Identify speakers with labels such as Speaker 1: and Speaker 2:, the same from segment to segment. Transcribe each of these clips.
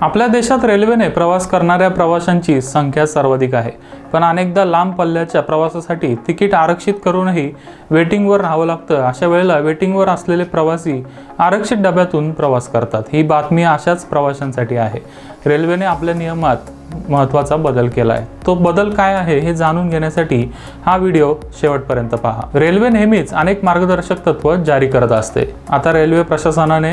Speaker 1: आपल्या देशात रेल्वेने प्रवास करणाऱ्या प्रवाशांची संख्या सर्वाधिक आहे. पण अनेकदा लांब पल्ल्याच्या प्रवासासाठी तिकीट आरक्षित करूनही वेटिंगवर राहावं लागतं. अशा वेळेला वेटिंगवर असलेले प्रवासी आरक्षित डब्यातून प्रवास करतात. ही बातमी अशाच प्रवाशांसाठी आहे. रेल्वेने आपल्या नियमात महत्त्वाचा बदल केला आहे तो बदल काय आहे हे जाणून घेण्यासाठी हा व्हिडिओ शेवटपर्यंत पहा. रेल्वे नेहमीच अनेक मार्गदर्शक तत्व जारी करत असते. आता रेल्वे प्रशासनाने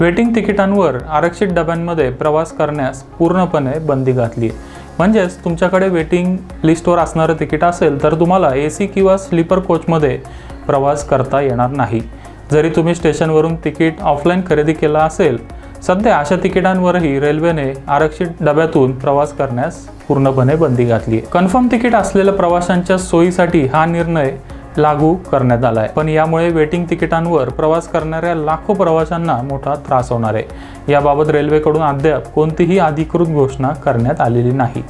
Speaker 1: वेटिंग तिकिटांवर आरक्षित डब्यांमध्ये प्रवास करण्यास पूर्णपणे बंदी घातली आहे. म्हणजेच तुमच्याकडे वेटिंग लिस्टवर असणारं तिकीट असेल तर तुम्हाला ए सी किंवा स्लीपर कोचमध्ये प्रवास करता येणार नाही. जरी तुम्ही स्टेशनवरून तिकीट ऑफलाईन खरेदी केला असेल सध्या अशा तिकिटांवरही रेल्वेने आरक्षित डब्यातून प्रवास करण्यास पूर्णपणे बंदी घातली आहे. कन्फर्म तिकीट असलेल्या प्रवाशांच्या सोयीसाठी हा निर्णय लागू करण्यात आला आहे पण यामुळे वेटिंग तिकिटांवर प्रवास करणाऱ्या लाखो प्रवाशांना मोठा त्रास होणार आहे. याबाबत रेल्वेकडून अद्याप कोणतीही अधिकृत घोषणा करण्यात आलेली नाही.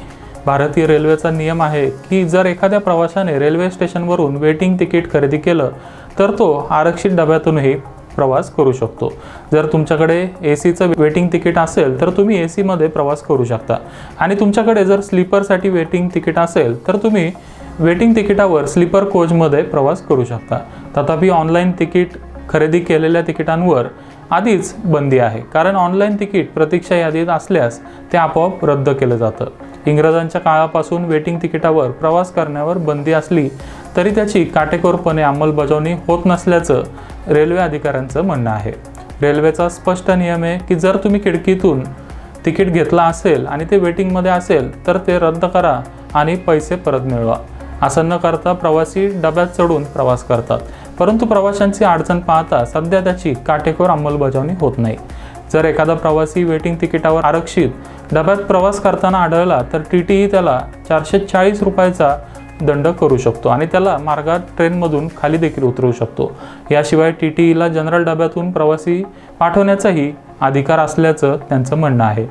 Speaker 1: भारतीय रेल्वेचा नियम आहे की जर एखाद्या प्रवाशाने रेल्वे स्टेशनवरून वेटिंग तिकीट खरेदी केलं तर तो आरक्षित डब्यातूनही प्रवास करू शकतो. जर तुमच्याकडे ए सीचं वेटिंग तिकीट असेल तर तुम्ही ए सीमध्ये प्रवास करू शकता. आणि तुमच्याकडे जर स्लीपरसाठी वेटिंग तिकीट असेल तर तुम्ही वेटिंग तिकिटावर स्लीपर कोचमध्ये प्रवास करू शकता. तथापि ऑनलाईन तिकीट खरेदी केलेल्या तिकिटांवर आधीच बंदी आहे. कारण ऑनलाईन तिकीट प्रतीक्षा यादीत असल्यास ते आपोआप रद्द केलं जातं. इंग्रजांच्या काळापासून वेटिंग तिकिटावर प्रवास करण्यावर बंदी असली तरी त्याची काटेकोरपणे अंमलबजावणी होत नसल्याचं रेल्वे अधिकाऱ्यांचं म्हणणं आहे. रेल्वेचा स्पष्ट नियम आहे की जर तुम्ही खिडकीतून तिकीट घेतला असेल आणि ते वेटिंगमध्ये असेल तर ते रद्द करा आणि पैसे परत मिळवा. असं न करता प्रवासी डब्यात चढून प्रवास करतात. परंतु प्रवाशांची अडचण पाहता सध्या त्याची काटेकोर अंमलबजावणी होत नाही. जर एखादा प्रवासी वेटिंग तिकिटावर आरक्षित डब्यात प्रवास करताना आढळला तर टी टीही त्याला चारशे चाळीस रुपयाचा दंड करू शकतो आणि त्याला मार्गात ट्रेनमधून खाली देखील उतरवू शकतो. याशिवाय टी टी ईला जनरल डब्यातून प्रवासी पाठवण्याचाही अधिकार असल्याचं त्यांचं म्हणणं आहे.